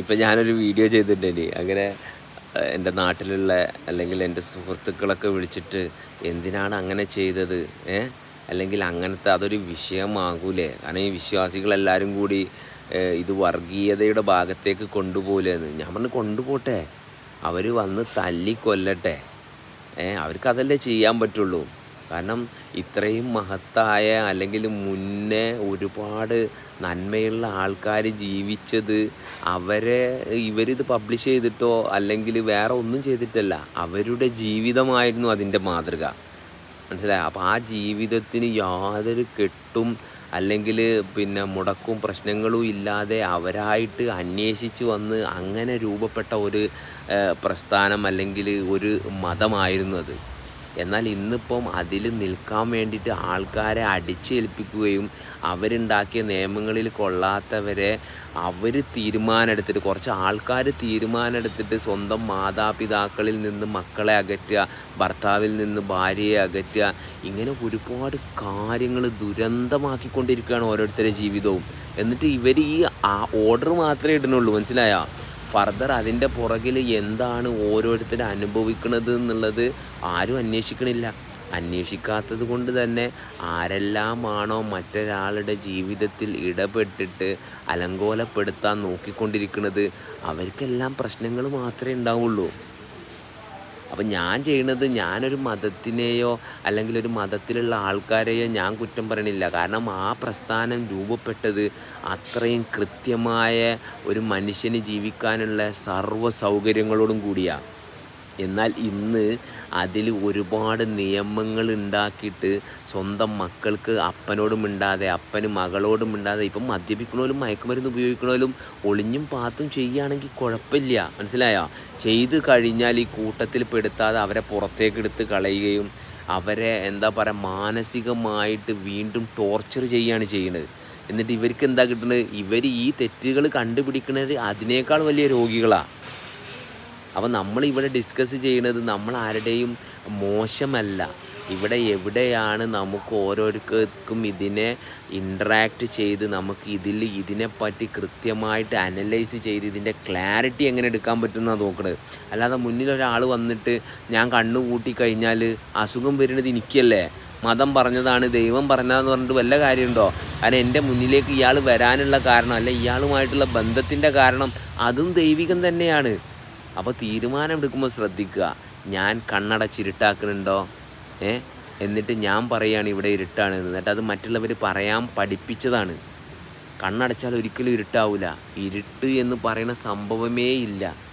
ഇപ്പം ഞാനൊരു വീഡിയോ ചെയ്തിട്ടുണ്ട് അങ്ങനെ എന്റെ നാട്ടിലുള്ള അല്ലെങ്കിൽ എന്റെ സുഹൃത്തുക്കളൊക്കെ വിളിച്ചിട്ട് എന്തിനാണ് അങ്ങനെ ചെയ്തത്? ഏ? അല്ലെങ്കിൽ അങ്ങനത്തെ അതൊരു വിഷയമാകൂലേ? കാരണം ഈ വിശ്വാസികളെല്ലാവരും കൂടി ഇത് വർഗീയതയുടെ ഭാഗത്തേക്ക് കൊണ്ടുപോകില്ലെന്ന്. ഞാൻ പറഞ്ഞു കൊണ്ടുപോട്ടെ. അവർ വന്ന് തല്ലിക്കൊല്ലട്ടെ. ഏ അവർക്ക് അതല്ലേ ചെയ്യാൻ പറ്റുള്ളൂ. കാരണം ഇത്രയും മഹത്തായ അല്ലെങ്കിൽ മുന്നേ ഒരുപാട് നന്മയുള്ള ആൾക്കാർ ജീവിച്ചത് അവരെ ഇവരിത് പബ്ലിഷ് ചെയ്തിട്ടോ അല്ലെങ്കിൽ വേറെ ഒന്നും ചെയ്തിട്ടല്ല അവരുടെ ജീവിതമായിരുന്നു അതിന്റെ മാതൃക. മനസ്സിലായി? അപ്പോൾ ആ ജീവിതത്തിന് യാതൊരു കെട്ടും അല്ലെങ്കിൽ പിന്നെ മുടക്കും പ്രശ്നങ്ങളും ഇല്ലാതെ അവരായിട്ട് അന്വേഷിച്ച് വന്ന് അങ്ങനെ രൂപപ്പെട്ട ഒരു പ്രസ്ഥാനം അല്ലെങ്കിൽ ഒരു മതമായിരുന്നു അത്. എന്നാൽ ഇന്നിപ്പം അതിൽ നിൽക്കാൻ വേണ്ടിയിട്ട് ആൾക്കാരെ അടിച്ചേൽപ്പിക്കുകയും അവരുണ്ടാക്കിയ നിയമങ്ങളിൽ കൊള്ളാത്തവരെ അവർ തീരുമാനമെടുത്തിട്ട് കുറച്ച് ആൾക്കാർ തീരുമാനമെടുത്തിട്ട് സ്വന്തം മാതാപിതാക്കളിൽ നിന്ന് മക്കളെ അകറ്റുക ഭർത്താവിൽ നിന്ന് ഭാര്യയെ അകറ്റുക ഇങ്ങനെ ഒരുപാട് കാര്യങ്ങൾ ദുരന്തമാക്കിക്കൊണ്ടിരിക്കുകയാണ് ഓരോരുത്തരുടെ ജീവിതവും. എന്നിട്ട് ഇവർ ഈ ഓർഡർ മാത്രമേ ഇടുന്നുള്ളൂ. മനസ്സിലായോ? ഫർദർ അതിന്റെ പുറകിൽ എന്താണ് ഓരോരുത്തരും അനുഭവിക്കുന്നത് എന്നുള്ളത് ആരും അന്വേഷിക്കണില്ല. അന്വേഷിക്കാത്തത് കൊണ്ട് തന്നെ ആരെല്ലാമാണോ മറ്റൊരാളുടെ ജീവിതത്തിൽ ഇടപെട്ടിട്ട് അലങ്കോലപ്പെടുത്താൻ നോക്കിക്കൊണ്ടിരിക്കുന്നത് അവർക്കെല്ലാം പ്രശ്നങ്ങൾ മാത്രമേ ഉണ്ടാവുള്ളൂ. അപ്പം ഞാൻ ചെയ്യണത് ഞാനൊരു മതത്തിനെയോ അല്ലെങ്കിൽ ഒരു മതത്തിലുള്ള ആൾക്കാരെയോ ഞാൻ കുറ്റം പറയണില്ല. കാരണം ആ പ്രസ്ഥാനം രൂപപ്പെട്ടത് അത്രയും കൃത്യമായ ഒരു മനുഷ്യന് ജീവിക്കാനുള്ള സർവ സൗകര്യങ്ങളോടും കൂടിയാണ് എന്നാൽ ഇന്ന് അതിൽ ഒരുപാട് നിയമങ്ങൾ ഉണ്ടാക്കിയിട്ട് സ്വന്തം മക്കൾക്ക് അപ്പനോടും മിണ്ടാതെ അപ്പന് മകളോടും മിണ്ടാതെ ഇപ്പം മദ്യപിക്കണോലും മയക്കുമരുന്ന് ഉപയോഗിക്കണോലും ഒളിഞ്ഞും പാത്തും ചെയ്യുകയാണെങ്കിൽ കുഴപ്പമില്ല. മനസ്സിലായോ? ചെയ്തു കഴിഞ്ഞാൽ ഈ കൂട്ടത്തിൽ പെടുത്താതെ അവരെ പുറത്തേക്ക് എടുത്ത് കളയുകയും അവരെ എന്താ പറയുക മാനസികമായിട്ട് വീണ്ടും ടോർച്ചർ ചെയ്യുകയാണ് ചെയ്യുന്നത്. എന്നിട്ട് ഇവർക്ക് എന്താ കിട്ടുന്നത്? ഇവർ ഈ തെറ്റുകൾ കണ്ടുപിടിക്കുന്നത് അതിനേക്കാൾ വലിയ രോഗികളാണ് അപ്പോൾ നമ്മൾ ഇവിടെ ഡിസ്കസ് ചെയ്യുന്നത് നമ്മൾ ആരുടെയും മോശമല്ല. ഇവിടെ എവിടെയാണ് നമുക്ക് ഓരോരുത്തർക്കും ഇതിനെ ഇൻട്രാക്ട് ചെയ്ത് നമുക്ക് ഇതിൽ ഇതിനെപ്പറ്റി കൃത്യമായിട്ട് അനലൈസ് ചെയ്ത് ഇതിന്റെ ക്ലാരിറ്റി എങ്ങനെ എടുക്കാൻ പറ്റുമെന്നാണ് നോക്കുന്നത് അല്ലാതെ മുന്നിൽ ഒരാൾ വന്നിട്ട് ഞാൻ കണ്ണു കൂട്ടി കഴിഞ്ഞാൽ അസുഖം വരുന്നത് എനിക്കല്ലേ? മതം പറഞ്ഞതാണ് ദൈവം പറഞ്ഞതെന്ന് പറഞ്ഞിട്ട് വല്ല കാര്യമുണ്ടോ? കാരണം എന്റെ മുന്നിലേക്ക് ഇയാൾ വരാനുള്ള കാരണം അല്ല ഇയാളുമായിട്ടുള്ള ബന്ധത്തിന്റെ കാരണം അതും ദൈവികം തന്നെയാണ്. അപ്പോൾ തീരുമാനം എടുക്കുമ്പോൾ ശ്രദ്ധിക്കുക. ഞാൻ കണ്ണടച്ചിരുട്ടാക്കുന്നുണ്ടോ? ഏ? എന്നിട്ട് ഞാൻ പറയുകയാണ് ഇവിടെ ഇരുട്ടാണ് എന്നിട്ട് അത് മറ്റുള്ളവർ പറയാൻ പഠിപ്പിച്ചതാണ്. കണ്ണടച്ചാൽ ഒരിക്കലും ഇരുട്ടാവില്ല ഇരുട്ട് എന്ന് പറയുന്ന സംഭവമേ ഇല്ല.